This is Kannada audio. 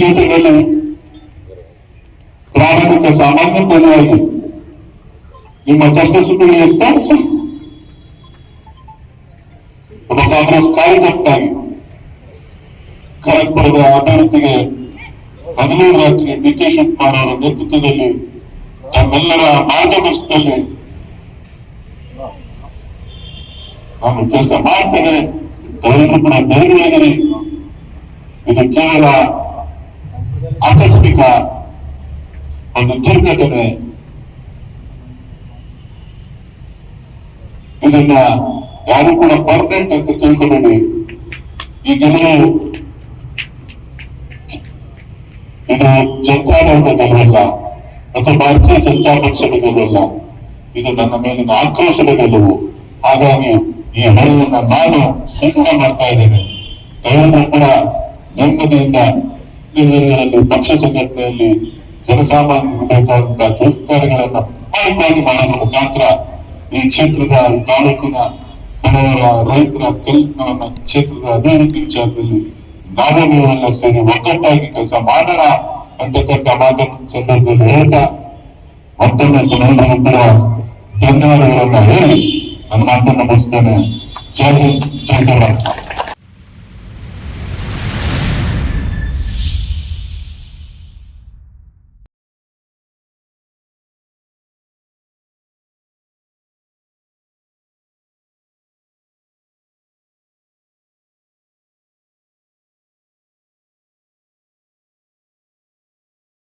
ಜೊತೆಯಲ್ಲಿ ಪ್ರಾಮಾಣಿಕ ಸಾಮಾನ್ಯ ಪ್ರಜೆಯಾಗಿ ನಿಮ್ಮ ಕಷ್ಟ ಸುಖಗಳಿಗೆ ಸ್ಪರ್ಶಿ ಒಬ್ಬ ಕಾಂಗ್ರೆಸ್ ಕಾರ್ಯಕರ್ತಾಗಿ ಖರಗ್ಪುರದ ಅಭಿವೃದ್ಧಿಗೆ ಹಗಲು ರಾತ್ರಿ ಡಿ ಕೆ ಶಿವಕುಮಾರ್ ಅವರ ನೇತೃತ್ವದಲ್ಲಿ ತಮ್ಮೆಲ್ಲರ ಮಾರ್ಗದರ್ಶನದಲ್ಲಿ ನಾನು ಕೆಲಸ ಮಾಡ್ತೇನೆ. ಕೂಡ ಧೈರ್ಯವಾಗಿರಿ ಇದು ಕೇವಲ ಆಕಸ್ಮಿಕ ಒಂದು ದುರ್ಘಟನೆ ಇದನ್ನ ಯಾರು ಕೂಡ ಪರ್ಮನೆಂಟ್ ಅಂತ ತಿಳ್ಕೊಬೇಡಿ ಈ ಗೆಲುವು ಇದು ಜನತಾದಳದ ಗೆಲುವಲ್ಲ ಅಥವಾ ಭಾರತೀಯ ಜನತಾ ಪಕ್ಷದ ಗೆಲುವಲ್ಲ ಇದು ನನ್ನ ಮೇಲಿನ ಆಕ್ರೋಶದ ಗೆಲುವು ಹಾಗಾಗಿ ಈ ಹೊಳೆಯನ್ನ ನಾನು ಸ್ವೀಕಾರ ಮಾಡ್ತಾ ಇದ್ದೇನೆ ಕೂಡ ನೆಮ್ಮದಿಯಿಂದ ದಿನಗಳಲ್ಲಿ ಪಕ್ಷ ಸಂಘಟನೆಯಲ್ಲಿ ಜನಸಾಮಾನ್ಯರು ಬೇಕಾದಂತಹ ಕೆಲಸ ಕಾರ್ಯಗಳನ್ನ ಪ್ರಾಮಾಣಿಕವಾಗಿ ಮಾಡೋದ್ರ ಮುಖಾಂತರ ಈ ಕ್ಷೇತ್ರದ ತಾಲೂಕಿನ ಬಡವರ ರೈತರ ಕಲ್ಪನವನ್ನ ಕ್ಷೇತ್ರದ ಅಭಿವೃದ್ಧಿ ವಿಚಾರದಲ್ಲಿ ನಾವು ನೀವೆಲ್ಲ ಸೇರಿ ಒಗ್ಗಟ್ಟಾಗಿ ಕೆಲಸ ಮಾಡೋಣ ಅಂತಕ್ಕಂಥ ಮಾತನ್ನು ಸಂದರ್ಭದಲ್ಲಿ ಹೇಳ್ತಾ, ಮತ್ತೊಮ್ಮೆ ತಮ್ಮೆಲ್ಲರಿಗೂ ಕೂಡ ಧನ್ಯವಾದಗಳನ್ನ ಹೇಳಿ ನನ್ನ ಮಾತನ್ನು ಮುಗಿಸ್ತೇನೆ. ಜೈ ಹಿಂದ್, ಜೈ ಕರ್ನಾಟಕ.